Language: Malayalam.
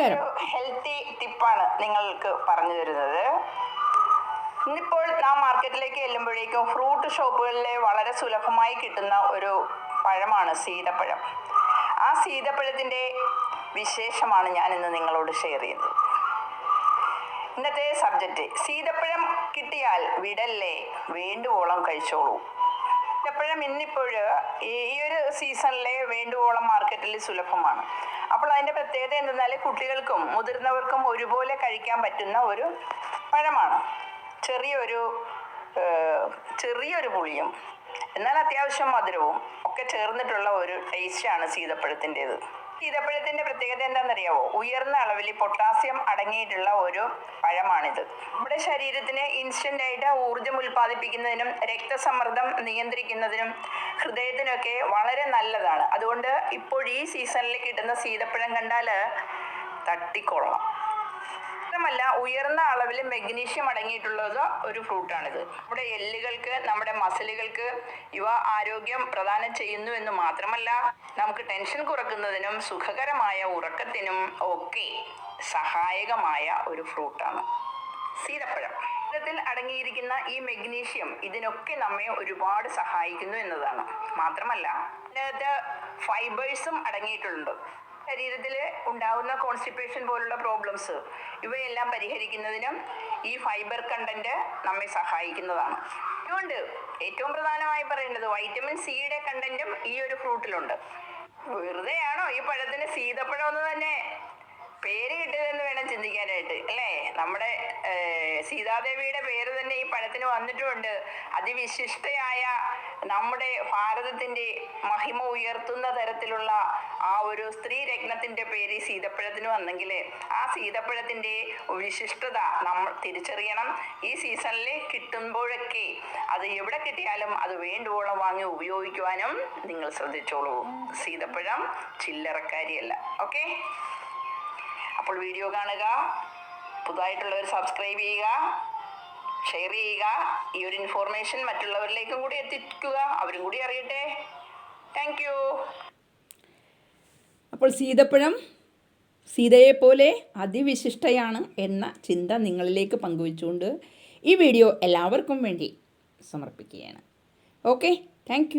നമസ്കാരം. ഹെൽത്തി ടിപ്പാണ് നിങ്ങൾക്ക് പറഞ്ഞു തരുന്നത്. ഇന്നിപ്പോൾ നാം മാർക്കറ്റിലേക്ക് ചെല്ലുമ്പോഴേക്കും ഫ്രൂട്ട് ഷോപ്പുകളിലെ വളരെ സുലഭമായി കിട്ടുന്ന ഒരു പഴമാണ് സീതപ്പഴം. ആ സീതപ്പഴത്തിന്റെ വിശേഷമാണ് ഞാൻ ഇന്ന് നിങ്ങളോട് ഷെയർ ചെയ്യുന്നത്. ഇന്നത്തെ സബ്ജക്റ്റ് സീതപ്പഴം കിട്ടിയാൽ വിടല്ലേ? വേണ്ടുവോളം കഴിച്ചോളൂ. സീതപ്പഴം ഇന്നിപ്പോഴ് ഈ ഒരു സീസണിലെ വേണ്ടുവോളം മാർക്കറ്റിൽ സുലഭമാണ്. അപ്പോൾ അതിന്റെ പ്രത്യേകത എന്തെന്നാൽ കുട്ടികൾക്കും മുതിർന്നവർക്കും ഒരുപോലെ കഴിക്കാൻ പറ്റുന്ന ഒരു പഴമാണ്. ചെറിയൊരു ചെറിയൊരു പുളിയും എന്നാൽ അത്യാവശ്യം മധുരവും ഒക്കെ ചേർന്നിട്ടുള്ള ഒരു ടേസ്റ്റാണ് സീതപ്പഴത്തിന്റെത്. സീതപ്പഴത്തിന്റെ പ്രത്യേകത എന്താണെന്നറിയാവോ? ഉയർന്ന അളവിൽ പൊട്ടാസ്യം അടങ്ങിയിട്ടുള്ള ഒരു പഴമാണിത്. നമ്മുടെ ശരീരത്തിന് ഇൻസ്റ്റന്റ് ആയിട്ട് ഊർജം ഉൽപ്പാദിപ്പിക്കുന്നതിനും രക്തസമ്മർദ്ദം നിയന്ത്രിക്കുന്നതിനും ഹൃദയത്തിനൊക്കെ വളരെ നല്ലതാണ്. അതുകൊണ്ട് ഇപ്പോൾ ഈ സീസണിൽ കിട്ടുന്ന സീതപ്പഴം കണ്ടാൽ തട്ടിക്കൊള്ളാം മാത്രമല്ല ഉയർന്ന അളവിൽ മെഗ്നീഷ്യം അടങ്ങിയിട്ടുള്ളത് ഒരു ഫ്രൂട്ടാണിത് നമ്മുടെ എല്ലുകൾക്ക് നമ്മുടെ മസിലുകൾക്ക് ഇവ ആരോഗ്യം പ്രദാനം ചെയ്യുന്നു എന്ന് മാത്രമല്ല നമുക്ക് ടെൻഷൻ കുറക്കുന്നതിനും സുഖകരമായ ഉറക്കത്തിനും ഒക്കെ സഹായകമായ ഒരു ഫ്രൂട്ടാണ് സീതപ്പഴം. ത്തിൽ അടങ്ങിയിരിക്കുന്ന ഈ മെഗ്നീഷ്യം ഇതിനൊക്കെ നമ്മെ ഒരുപാട് സഹായിക്കുന്നു എന്നതാണ്. മാത്രമല്ല ഇതിനകത്ത് ഫൈബേഴ്സും അടങ്ങിയിട്ടുണ്ട്. ശരീരത്തിൽ ഉണ്ടാവുന്ന കോൺസ്റ്റിപ്പേഷൻ പോലുള്ള പ്രോബ്ലംസ് ഇവയെല്ലാം പരിഹരിക്കുന്നതിനും ഈ ഫൈബർ കണ്ടന്റ് നമ്മെ സഹായിക്കുന്നതാണ്. അതുകൊണ്ട് ഏറ്റവും പ്രധാനമായി പറയേണ്ടത് വൈറ്റമിൻ സിയുടെ കണ്ടന്റും ഈ ഒരു ഫ്രൂട്ടിലുണ്ട് വെറുതെയാണോ ഈ പഴത്തിന് സീതപ്പഴം എന്ന് തന്നെ പേര് കിട്ടിയതെന്ന് വേണം ചിന്തിക്കാനായിട്ട് അല്ലേ? നമ്മുടെ സീതാദേവിയുടെ പേര് തന്നെ ഈ പഴത്തിന് വന്നിട്ടുമുണ്ട് അതിവിശിഷ്ടയായ നമ്മുടെ ഭാരതത്തിന്റെ മഹിമ ഉയർത്തുന്ന തരത്തിലുള്ള ആ ഒരു സ്ത്രീ രത്നത്തിന്റെ പേര് ഈ സീതപ്പഴത്തിന് വന്നെങ്കിൽ ആ സീതപ്പഴത്തിന്റെ വിശിഷ്ടത നമ്മൾ തിരിച്ചറിയണം. ഈ സീസണിൽ കിട്ടുമ്പോഴൊക്കെ അത് എവിടെ കിട്ടിയാലും അത് വേണ്ടുവോളം വാങ്ങി ഉപയോഗിക്കുവാനും നിങ്ങൾ ശ്രദ്ധിച്ചോളൂ. സീതപ്പഴം ചില്ലറക്കാരിയല്ല. ഓക്കെ? അപ്പോൾ വീഡിയോ കാണുക. പുതുതായിട്ടുള്ളവർ സബ്സ്ക്രൈബ് ചെയ്യുക ഷെയർ ചെയ്യുക ഈ ഒരു ഇൻഫോർമേഷൻ മറ്റുള്ളവരിലേക്കും കൂടി എത്തിക്കുക. അവരും കൂടി അറിയട്ടെ. താങ്ക് അപ്പോൾ സീതപ്പഴം സീതയെപ്പോലെ അതിവിശിഷ്ടയാണ് എന്ന ചിന്ത നിങ്ങളിലേക്ക് പങ്കുവച്ചുകൊണ്ട് ഈ വീഡിയോ എല്ലാവർക്കും വേണ്ടി സമർപ്പിക്കുകയാണ്. Okay thank